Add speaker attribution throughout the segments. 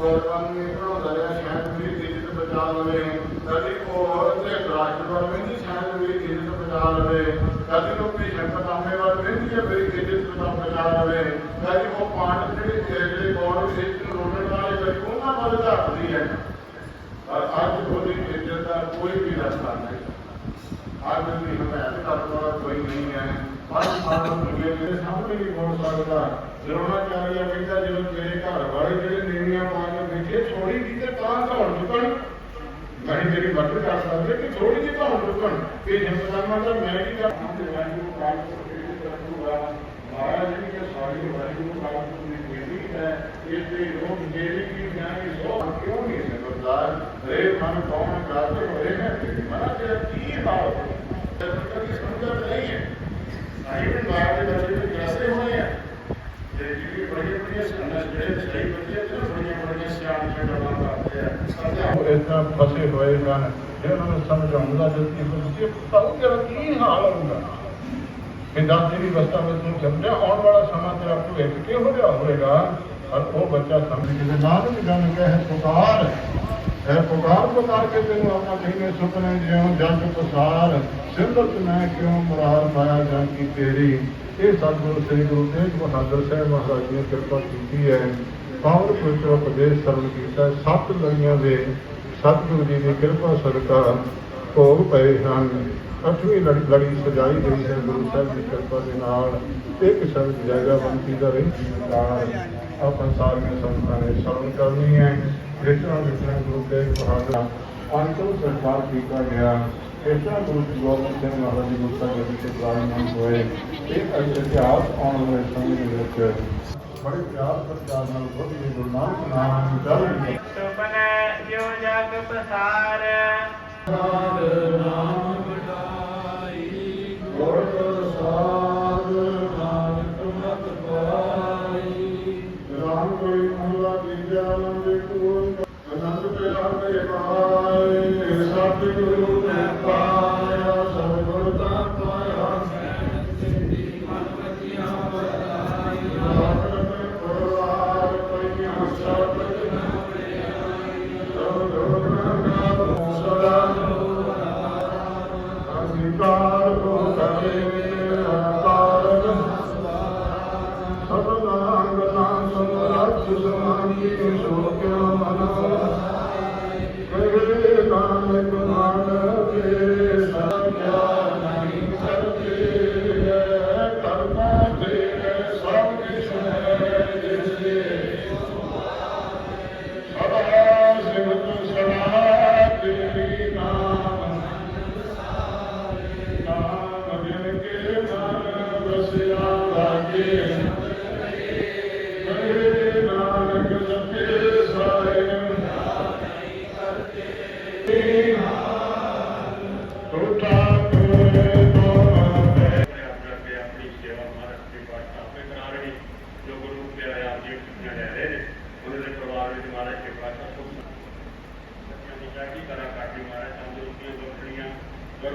Speaker 1: ਭਗਵਾਨ ਨੇ ਬਣਾਉਂਦਾ ਰਿਹਾ ਸ਼ਾਇਦ ਵੀ ਇੱਜ਼ਤ ਬਚਾ ਲਵੇ। ਕਦੀ ਉਹ ਤੇ ਰਾਸ਼ਟਰਵਾਦ ਵੀ ਨਹੀਂ ਸ਼ਾਇਦ ਵੀ ਇੱਜ਼ਤ ਬਚਾ ਲਵੇ। ਕਦੀ ਉਹ ਵੀ ਸ਼ੰਕਤਾਮੇ ਵਾਲ ਵੀ ਨਹੀਂ ਵੀ ਇੱਜ਼ਤ ਬਚਾ ਬਚਾ ਲਵੇ। ਕਦੀ ਉਹ ਪਾਂਡ ਜਿਹੜੇ ਜਿਹੜੇ ਗੌਰ ਵਿੱਚ ਰੋਣ ਵਾਲੇ ਕਦੀ ਉਹਨਾਂ ਵੱਲ ਝਾਕਦੀ ਹੈ। ਪਰ ਅੱਜ ਉਹਦੀ ਇੱਜ਼ਤ ਦਾ ਕੋਈ ਵੀ ਰਸਤਾ ਨਹੀਂ। ਅੱਜ ਦੀ ਹਮਾਇਤ ਕਰਨ ਵਾਲਾ ਕੋਈ ਨਹੀਂ ਹੈ। ਅੱਜ ਸਾਨੂੰ ਦੁਨੀਆ ਦੇ ਸਾਹਮਣੇ ਵੀ ਬੋਲ ਸਕਦਾ ਦਰੋਣਾਚਾਰੀਆ ਕਹਿੰਦਾ ਜਦੋਂ ਤੇਰੇ ਘਰ ਵਾਲੇ ਜਿਹੜੇ ਨੀਵੀਆਂ ਪਾ ਕੇ ਬੈਠੇ ਥੋੜੀ ਜਿਹੀ ਤੇ ਤਾਂ ਧੌਣ ਚੁੱਕਣ ਨਹੀਂ ਤੇਰੀ ਮਦਦ ਕਰ ਸਕਦੇ ਕਿ ਥੋੜੀ ਜਿਹੀ ਧੌਣ ਚੁੱਕਣ ਇਹ ਜਨਮਦਾਨਾ ਦਾ ਮੈਂ ਕੀ ਕਰ ਵਾਹਿਗੁਰੂ ਕਾਲ ਮਹਾਰਾਜ ਜੀ ਕੇ ਸਾਰੀ ਵਾਹਿਗੁਰੂ ਕਾਲ ਦੀ ਬੇਟੀ ਹੈ ਇਸ ਦੇ ਲੋਕ ਜਿਹੜੇ ਕੀ ਜਾਣੇ ਸੋ ਕਿਉਂ ਨਹੀਂ ਸਮਝਦਾਰ ਰੇ ਮਨ ਕੌਣ ਗਾਤੇ ਹੋਏ ਹੈ ਮਨ ਤੇਰਾ ਕੀ ਹਾਲ ਹੈ ਕਦੀ ਸਮਝਦਾ ਨਹੀਂ ਹੈ ਆਈ ਵੀ ਬਾਹਰ ਦੇ ਬੱਚੇ ਵੀ ਜੈਸੇ ਹੋਏ ਆ। ਤੇ ਜਿਹੜੀ ਬੜੀਆਂ ਬੜੀਆਂ ਸਖਾਨਾਂ ਜਿਹੜੇ ਸਹੀ ਬੱਚੇ ਤੇ ਬੜੀਆਂ ਬੜੀਆਂ ਸਿਆਣੀਆਂ ਗੱਲਾਂ ਕਰਦੇ ਆ। ਉਹ ਇਸ ਫਸੇ ਹੋਏ ਹਨ ਜੇ ਨੂੰ ਸਮਝਾਉਣ ਦਾ ਜਲਦੀ ਤੁਸੀਂ ਤਾਂ ਤੇਰਾ ਕੀ ਹਾਲ ਹੋਊਗਾ ਕਿ ਦਸ ਦੀ ਅਵਸਥਾ ਵਿੱਚ ਤੂੰ ਸਮਝਿਆ ਆਉਣ ਵਾਲਾ ਸਮਾਂ ਤੇਰਾ ਭਵਿੱਖ ਕਿਹੋ ਜਿਹਾ ਹੋਵੇਗਾ ਪਰ ਉਹ ਬੱਚਾ ਸਮਝ ਕੇ ਨਾਨਕ ਜਨ ਕਹੇ, ਪੁਕਾਰ। ਹੈ, ਪੁਕਾਰ ਪੁਕਾਰ ਕੇ ਤੈਨੂੰ ਆਪਣਾ ਕਹਿੰਦੇ ਸੁਪਨੇ ਜਿਉਂ ਜਗ ਪਸਾਰ ਸਿਮਰਤ ਮੈਂ ਕਿਉਂ ਮੁਰਾਰ ਪਾਇਆ ਜਾਂ ਕੀ ਤੇਰੀ? ਇਹ ਸਤਿਗੁਰੂ, ਸ੍ਰੀ ਗੁਰੂ ਤੇਗ ਬਹਾਦਰ ਸਾਹਿਬ ਮਹਾਰਾਜ ਨੇ ਕਿਰਪਾ ਕੀਤੀ ਹੈ। ਪਾਵਨ ਪੁੱਤਰ ਉਪਦੇਸ਼ ਸਰਵ ਕੀਤਾ? ਸੱਤ ਲੜੀਆਂ ਦੇ ਸਤਿਗੁਰੂ ਜੀ ਦੀ ਕਿਰਪਾ ਸਦਕਾ ਭੋਗ ਪਏ ਹਨ। ਅੱਠਵੀਂ ਲੜੀ ਲੜੀ ਸਜਾਈ ਗਈ ਹੈ, ਗੁਰੂ ਸਾਹਿਬ ਦੀ ਕਿਰਪਾ ਦੇ ਨਾਲ। ਇੱਕ ਸ਼ਬਦ ਜਗ੍ਹਾ ਬੰਤੀ ਦਾ ਰਹਿੰਦਾਰ ਆਪਾਂ ਸਾਰੀਆਂ ਸੰਤਾਂ ਨੇ ਸਰਵ ਕਰਨੀ ਹੈ। ਜਿਸਨਾ ਜਿਸਨਾ ਗੁਰੂ ਤੇਗ ਬਹਾਦਰ ਅੰਤਮ ਸੰਸਕਾਰ ਕੀਤਾ ਗਿਆ ਇਸ ਤਰ੍ਹਾਂ ਗੁਰੂ ਗੋਬਿੰਦ ਸਿੰਘ ਮਹਾਰਾਜ ਜੀ ਗੁਰਤਾ ਜੀ ਦੇ ਪ੍ਰਾਰੰਭ ਹੋਏ ਇਹ ਇਤਿਹਾਸ ਆਉਣ ਵਾਲੇ ਸਮੇਂ ਦੇ ਵਿੱਚ ਬੜੇ ਪਿਆਰ ਸਤਿਕਾਰ ਨਾਲ ਬੋਲੀ ਗੁਰੂ ਨਾਨਕ ਨਾਮ ਚੱਲ
Speaker 2: ਸੁਪਨੇ ਜਿਉ ਜਗ ਪਸਾਰ
Speaker 1: Thank you.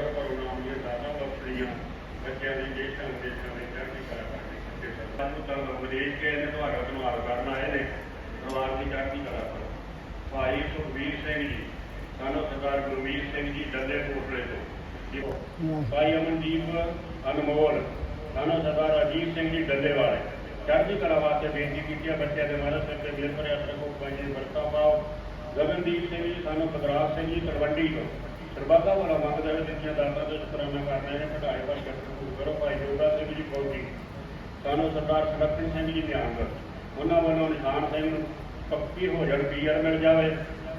Speaker 1: ਕਰੋ
Speaker 3: ਕਰੁਣਾ ਦੀਆਂ ਦਾਤਾ ਬਖਸ਼ਣੀਆਂ ਬੱਚਿਆਂ ਦੀ ਦੇਸ਼ਾਂ ਵਿਦੇਸ਼ਾਂ ਵਿੱਚ ਚੜ੍ਹਦੀ ਕਲਾ ਕਰਨੀ ਸੱਚੇ ਸਾਨੂੰ ਤਾਂ ਵਿਦੇਸ਼ ਕੇ ਤੁਹਾਡਾ ਧੰਨਵਾਦ ਕਰਨ ਆਏ ਨੇ ਪਰਿਵਾਰ ਦੀ ਚੜ੍ਹਦੀ ਕਲਾ ਕਰੋ ਭਾਈ ਸੁਖਵੀਰ ਸਿੰਘ ਜੀ ਸਾਨੂੰ ਸਰਦਾਰ ਗੁਰਮੀਤ ਸਿੰਘ ਜੀ ਡੱਲੇ ਕੋਟਲੇ ਤੋਂ ਭਾਈ ਅਮਨਦੀਪ ਅਨਮੋਲ ਸਾਨੂੰ ਸਰਦਾਰ ਅਜੀਤ ਸਿੰਘ ਜੀ ਡੱਲੇ ਵਾਲੇ ਚੜ੍ਹਦੀ ਕਲਾ ਵਾਸਤੇ ਬੇਨਤੀ ਕੀਤੀ ਹੈ ਬੱਚਿਆਂ ਦੇ ਮਹਾਰਾਜ ਸਿਰ ਤੇ ਮਿਹਰ ਭਰਿਆ ਰੱਖੋ ਪੰਜੇ ਵਰਤਾ ਪਾਓ ਗਗਨਦੀਪ ਸਿੰਘ ਜੀ ਸਾਨੂੰ ਖਦਰਾਜ ਸਿੰਘ ਜੀ ਤਲਵੰਡੀ ਤੋਂ ਸਰਬੱਤਾ ਵਾਲਾ ਮੰਗਦਾ ਹੈ ਜਿੱਤੀਆਂ ਦਾਤਾਂ ਦੇ ਸ਼ੁਕਰਾਨਾ ਕਰਦੇ ਨੇ ਪੜਾਈ ਪਰ ਕਿਰਪਾ ਕਰੋ ਭਾਈ ਜੋਗਾ ਸਿੰਘ ਜੀ ਫੌਜੀ ਸਾਨੂੰ ਸਰਦਾਰ ਸੁਲੱਖਣ ਸਿੰਘ ਜੀ ਨਿਹੰਗ ਉਹਨਾਂ ਵੱਲੋਂ ਨਿਸ਼ਾਨ ਸਿੰਘ ਨੂੰ ਪੱਕੀ ਹੋ ਜਾਣ ਪੀਆਰ ਮਿਲ ਜਾਵੇ।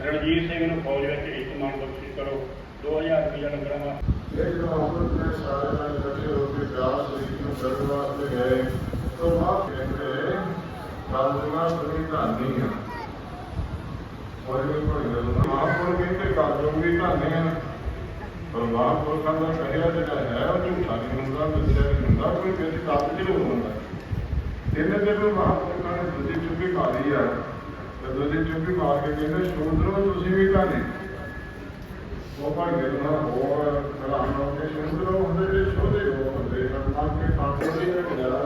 Speaker 3: ਰਣਜੀਤ ਸਿੰਘ ਨੂੰ ਫੌਜ ਵਿੱਚ ਇੱਕ ਮਾਨ ਬਖਸ਼ਿਸ਼ ਕਰੋ। 2000 ਰੁਪਇਆ ਲੱਗਣਾ ਵਾ
Speaker 1: ਇਹ ਜਦੋਂ ਅੰਮ੍ਰਿਤ ਨੇ ਸਾਰੇ ਨਾਲ ਇਕੱਠੇ ਹੋ ਕੇ ਦਾਸ ਜੀ ਨੂੰ ਕਰਨ ਵਾਸਤੇ ਗਏ ਤਾਂ ਮਾਂ ਕਹਿੰਦੇ ਕਾਲਜਮਾ ਸੁਣੀ ਧਾਨੀ ਹੈ ਔਰ ਇਹ ਕੋਈ ਗੱਲ ਨਹੀਂ। ਮਹਾਂਪੁਰ ਕਹਿੰਦੇ ਕਾਲਜਮ ਵੀ ਧਾਨੀ ਹੈ ਪਰ ਮਹਾਂਪੁਰਖਾਂ ਦਾ ਕਹਿਆ ਜਿਹੜਾ ਹੈ ਉਹ ਝੂਠਾ ਨਹੀਂ ਹੁੰਦਾ ਮਿੱਥਿਆ ਨਹੀਂ ਹੁੰਦਾ, ਕੋਈ ਕਿਸੇ ਕਾਲ ਜ਼ਰੂਰ ਹੁੰਦਾ। ਇਹਨੇ ਜਦੋਂ ਮਹਾਂਪੁਰਖਾਂ ਨੇ ਦੂਜੀ ਚੁੱਪੀ ਮਾਰੀ ਆ। ਤੇ ਦੂਜੀ ਚੁੱਪੀ ਮਾਰ ਕੇ ਕਹਿੰਦੇ, ਸ਼ੂਦਰੋ, ਤੁਸੀਂ ਵੀ ਧਾਨੀ ਉਹ ਭਾਈ ਜਿਹੜਾ ਹੋਰ ਕਲਾਮ ਕੇ ਸ਼ੁਰੂ ਹੁੰਦੇ ਜੇ ਛੋਦੇ ਹੋ ਹੁੰਦੇ ਤਾਂ ਕਿ ਕਾਂਗਰਸ ਦੇ ਵਿੱਚ ਜ਼ਿਆਦਾ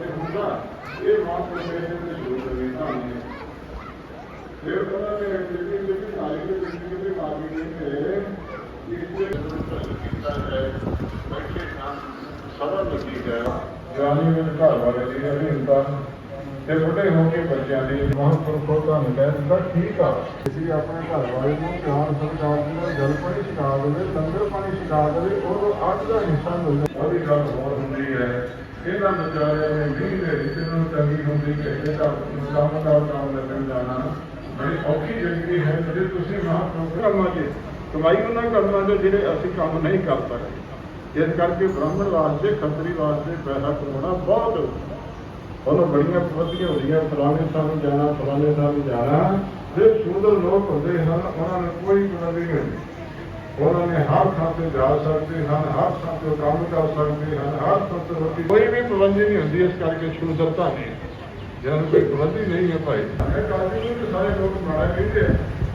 Speaker 1: ਤੇ ਹੁੰਦਾ। ਇਹ ਮਾਂ ਦੇ ਸ਼ੁਰੂ ਕਰੀ ਤਾਂ ਫਿਰ ਉਹਨਾਂ ਨੇ ਜਿਹੜੀ ਜਿਹੜੀ ਨਾਲੀ ਦੇ ਵਿੱਚ ਜਿਹੜੇ ਕਾਬੀ ਨੇ ਇਸ ਜਾਨੀ ਮੇਰੇ ਘਰ ਵਾਲੇ ਦੀ ਅਧੀਨਤਾ ਤੇ ਬੁੱਢੇ ਹੋ ਕੇ ਬੱਚਿਆਂ ਦੀ ਮਹਾਂਪੁਰਖੋਂ ਤੁਹਾਨੂੰ ਕਹਿ ਦਿੰਦਾ ਠੀਕ ਆ ਅਸੀਂ ਆਪਣੇ ਘਰ ਵਾਲੇ ਨੂੰ ਪਿਆਰ ਸਤਿਕਾਰ ਨਾਲ ਜਲ ਪਾਣੀ ਛਕਾ ਦੇਵੇ ਲੰਗਰ ਪਾਣੀ ਛਕਾ ਦੇਵੇ ਉਹ ਅੱਧ ਦਾ ਹਿੱਸਾ ਮਿਲਦਾ ਉਹਦੀ ਗੱਲ ਹੋਰ ਹੁੰਦੀ ਹੈ ਇਹਨਾਂ ਵਿਚਾਰਿਆਂ ਨੇ ਵੀ ਦੇ ਵਿੱਚ ਨੂੰ ਤੰਗੀ ਹੁੰਦੀ ਕਿ ਇਹਦਾ ਕੰਮ ਦਾ ਕੰਮ ਲੱਗਣ ਜਾਣਾ ਬੜੀ ਔਖੀ ਜ਼ਿੰਦਗੀ ਹੈ ਜੇ ਤੁਸੀਂ ਮਹਾਂਪੁਰਖ ਕਰਮਾਂ ਚ ਕਮਾਈ ਉਹਨਾਂ ਕਰਮਾਂ ਦੇ ਜਿਹੜੇ ਅਸੀਂ ਕੰਮ ਨਹੀਂ ਕਰ ਸਕਦੇ ਇਸ ਕਰਕੇ ਬ੍ਰਾਹਮਣ ਵਾਸਤੇ, ਖੱਤਰੀ ਵਾਸਤੇ ਪੈਸਾ ਕਮਾਉਣਾ ਬਹੁਤ ਉਹਨੂੰ ਬੜੀਆਂ ਪਵਤੀਆਂ ਹੁੰਦੀਆਂ, ਫਲਾਣੇ ਸਾਨੂੰ ਜਾਣਾ, ਫਲਾਣੇ ਸਾਨੂੰ ਜਾਣਾ। ਜੇ ਸੁੰਦਰ ਲੋਕ ਹੁੰਦੇ ਹਨ, ਉਹਨਾਂ ਨੂੰ ਕੋਈ ਪਾਬੰਦੀ ਨਹੀਂ ਹੁੰਦੀ। ਉਹਨਾਂ ਨੇ ਹਰ ਥਾਂ ਤੇ ਜਾ ਸਕਦੇ ਹਨ, ਹਰ ਥਾਂ ਤੇ ਕੰਮ ਕਰ ਸਕਦੇ ਹਨ, ਹਰ ਥਾਂ ਤੇ ਕੋਈ ਵੀ ਪਾਬੰਦੀ ਨਹੀਂ ਹੁੰਦੀ, ਇਸ ਕਰਕੇ ਸੁੰਦਰਤਾ ਨਹੀਂ ਜਿਹਨਾਂ ਨੂੰ ਕੋਈ ਪਾਬੰਦੀ ਨਹੀਂ ਹੈ ਭਾਈ। ਇਹ ਕਾਜੀ ਨੂੰ ਸਾਰੇ ਲੋਕ ਮਾੜਾ ਕਹਿੰਦੇ ਆ।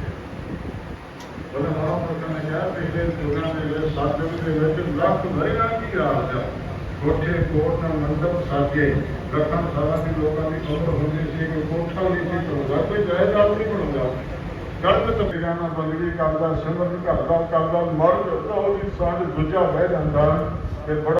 Speaker 1: ਮਹਾਂਪੁਰਖਾਂ ਨੇ ਕਿਹਾ ਦੇ ਵਿੱਚ ਸਤਿਯੁਗ ਦੇ ਵਿੱਚ ਲੱਖ ਵਰਿਆਂ ਦੀ ਰਾਜ ਆ ਕੋਠੇ ਕੋਟ ਨਾਲ ਮੰਡਪ ਸਾਜੇ ਲੱਖਾਂ, ਸਾਲਾਂ ਦੀ ਲੋਕਾਂ ਦੀ ਉਮਰ ਹੁੰਦੀ ਸੀ ਕੋਈ ਕੋਠਾ ਨਹੀਂ ਸੀ ਬਣਾਉਂਦਾ ਕੋਈ ਜਾਇਦਾਦ ਨਹੀਂ ਬਣਾਉਂਦਾ। ਗਲਤ ਤਬੀਰਾਂ ਨਾਲ ਬੰਦਗੀ ਕਰਦਾ, ਸਿਮਰਨ ਕਰਦਾ ਕਰਦਾ ਮਰਦ ਤਾਂ ਉਹਦੀ ਸਾਂਝ ਦੂਜਾ ਬਹਿ ਜਾਂਦਾ ਤੇ ਬੜਾ